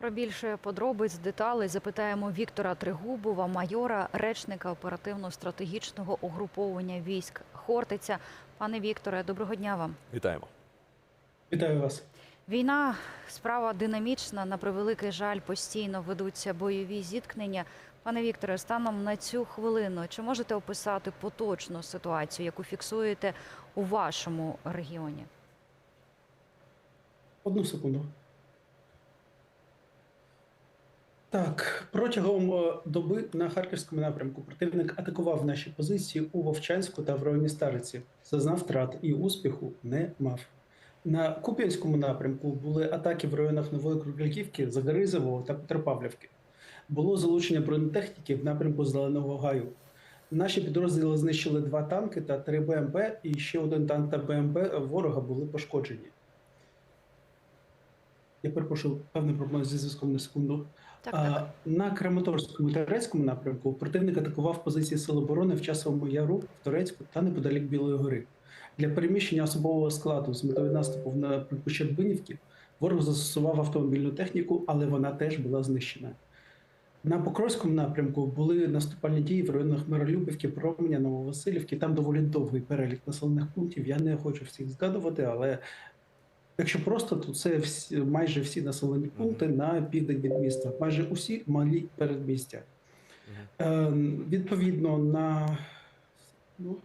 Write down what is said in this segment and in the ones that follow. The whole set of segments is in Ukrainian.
Про більше подробиць, деталей запитаємо Віктора Тригубова, майора, речника оперативно-стратегічного угруповання військ Хортиця. Пане Вікторе, доброго дня вам. Вітаємо. Вітаю вас. Війна справа динамічна. На превеликий жаль, постійно ведуться бойові зіткнення. Пане Вікторе, станом на цю хвилину, чи можете описати поточну ситуацію, яку фіксуєте у вашому регіоні? Одну секунду. Так, протягом е, доби на харківському напрямку противник атакував наші позиції у Вовчанську та в районі Стариці. Зазнав втрат і успіху не мав. На Куп'янському напрямку були атаки в районах Нової Кругляківки, Загоризового та Петропавлівки. Було залучення бронетехніки в напрямку Зеленого Гаю. Наші підрозділи знищили два танки та три БМП, і ще один танк та БМП ворога були пошкоджені. Я перепрошую, певний проблем зі зв'язком на секунду. Так, так. На Краматорському та Турецькому напрямку противник атакував позиції Сил оборони в часовому яру в Турецьку та неподалік Білої гори. Для переміщення особового складу з метою наступу на напрямку Щербинівки ворог застосував автомобільну техніку, але вона теж була знищена. На Покровському напрямку були наступальні дії в районах Миролюбівки, Променя, Нововасилівки. Там доволі довгий перелік населених пунктів. Я не хочу всіх згадувати, але якщо просто, то це всі, майже всі населені пункти на південь від міста, майже усі малі передмістя. Е, відповідно, на, ну,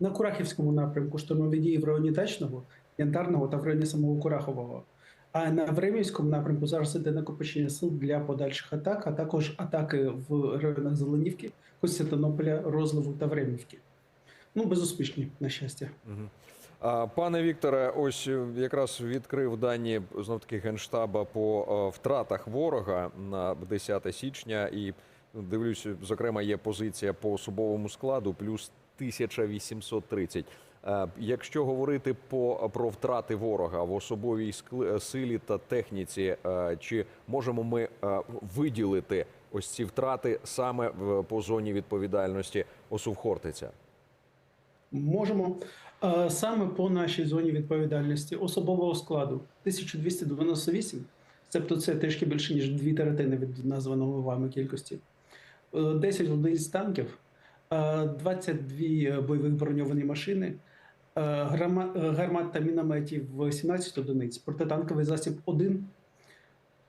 на Курахівському напрямку штурмові дії в районі Дачного, Янтарного та в районі самого Курахового. А на Времівському напрямку зараз іде накопичення сил для подальших атак, а також атаки в районах Зеленівки, Костянтинополя, Розливу та Времівки. Ну, безуспішні, на щастя. Мгм. Пане Вікторе, ось е, якраз відкрив дані знов таки генштаба по е, втратах ворога на 10 січня, і ну, дивлюсь, зокрема, є позиція по особовому складу плюс 1830. Е, Якщо говорити по про втрати ворога в особовій силі та техніці, чи можемо ми виділити ось ці втрати саме по зоні відповідальності ОСУВ Хортиця? Можемо саме по нашій зоні відповідальності особового складу 1298, тобто це трішки більше ніж дві третини від названого вами кількості. Е, 10 одиниць танків, е, 22 бойових броньовані машини, е, е, гармат та мінометів 17 одиниць, протитанковий засіб 1,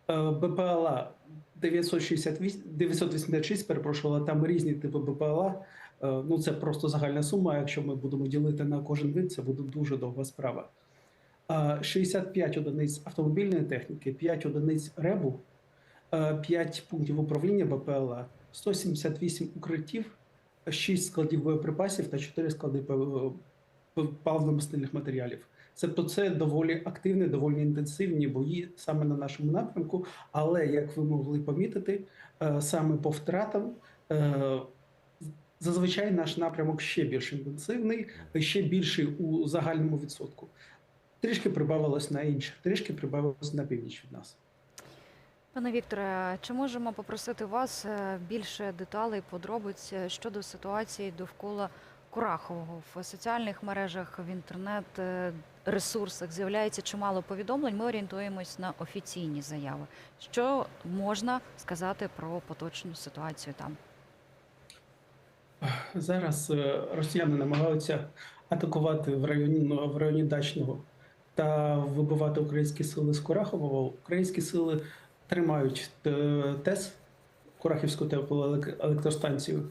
е, БПЛА 968, 986, перепрошувала, там різні типи БПЛА. Е, Ну, це просто загальна сума. Якщо ми будемо ділити на кожен вид, це буде дуже довга справа. Е, 65 одиниць автомобільної техніки, 5 одиниць РЕБу, 5 пунктів управління БПЛА, 178 укриттів, 6 складів боєприпасів та 4 склади паливно-мастильних матеріалів. Тобто це доволі активні, доволі інтенсивні бої саме на нашому напрямку. Але як ви могли помітити, е, саме по втратам е, зазвичай наш напрямок ще більш інтенсивний, ще більший у загальному відсотку. Трішки прибавилось на інших, трішки прибавилось на північ від нас. Пане Вікторе, чи можемо попросити вас е, більше деталей, подробиць е, щодо ситуації довкола Курахового в соціальних мережах, в інтернет е, з'являється чимало повідомлень. Ми орієнтуємось на офіційні заяви. Що можна сказати про поточну ситуацію там? Зараз е, росіяни намагаються атакувати в районі ну, в районі Дачного та вибивати українські сили з Курахового. Українські сили тримають е, ТЕС Курахівську теплоелектростанцію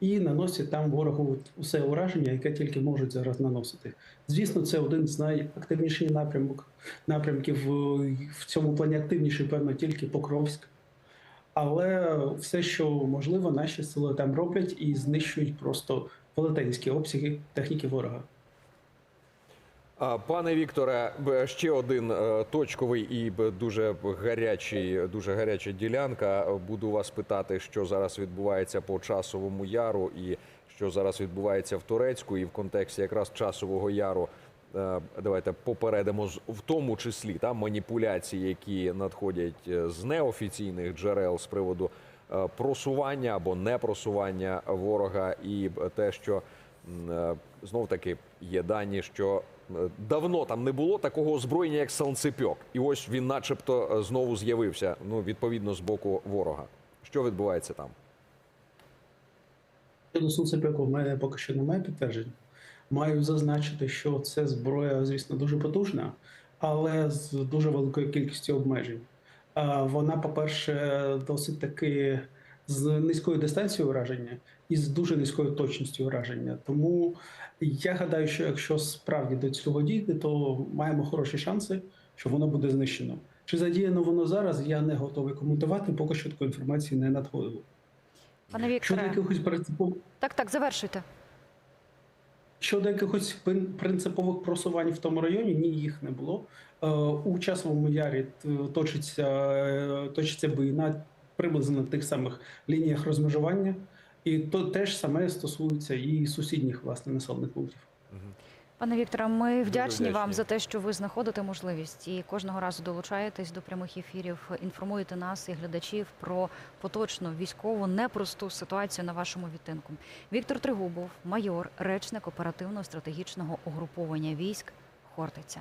і наносять там ворогу усе ураження, яке тільки можуть зараз наносити. Звісно, це один з найактивніших напрямок напрямків е, в цьому плані активніший, певно, тільки Покровськ. Але все, що можливо, наші сили там роблять і знищують просто велетенські обсяги техніки ворога. Пане Вікторе, ще один е, точковий і дуже гарячий, дуже гаряча ділянка. Буду вас питати, що зараз відбувається по часовому яру, і що зараз відбувається в Турецьку, і в контексті якраз часового яру. Е, Давайте попередимо в тому числі там маніпуляції, які надходять е, з неофіційних джерел з приводу е, просування або непросування ворога, і те, що знов таки є дані, що давно там не було такого озброєння, як санцепьок. І ось він, начебто, знову з'явився. Ну, відповідно, з боку ворога. Що відбувається там? Щодо сонцепеку, в мене поки що немає підтверджень. Маю зазначити, що це зброя, звісно, дуже потужна, але з дуже великою кількістю обмежень. Вона, по-перше, досить таки з низькою дистанцією ураження і з дуже низькою точністю ураження. Тому я гадаю, що якщо справді до цього дійде, то маємо хороші шанси, що воно буде знищено. Чи задіяно воно зараз, я не готовий коментувати, поки що такої інформації не надходило. Пане Вікторе, якихось так, так, завершуйте. Щодо якихось принципових просувань в тому районі, ні, їх не було. Е, У часовому ярі т- точиться, е, точиться бої на приблизно тих самих лініях розмежування, і то теж саме стосується і сусідніх власне населених пунктів. Пане Вікторе, ми вдячні вам за те, що ви знаходите можливість і кожного разу долучаєтесь до прямих ефірів, інформуєте нас і глядачів про поточну військову непросту ситуацію на вашому відтинку. Віктор Тригубов, майор, речник оперативно-стратегічного угруповання військ Хортиця.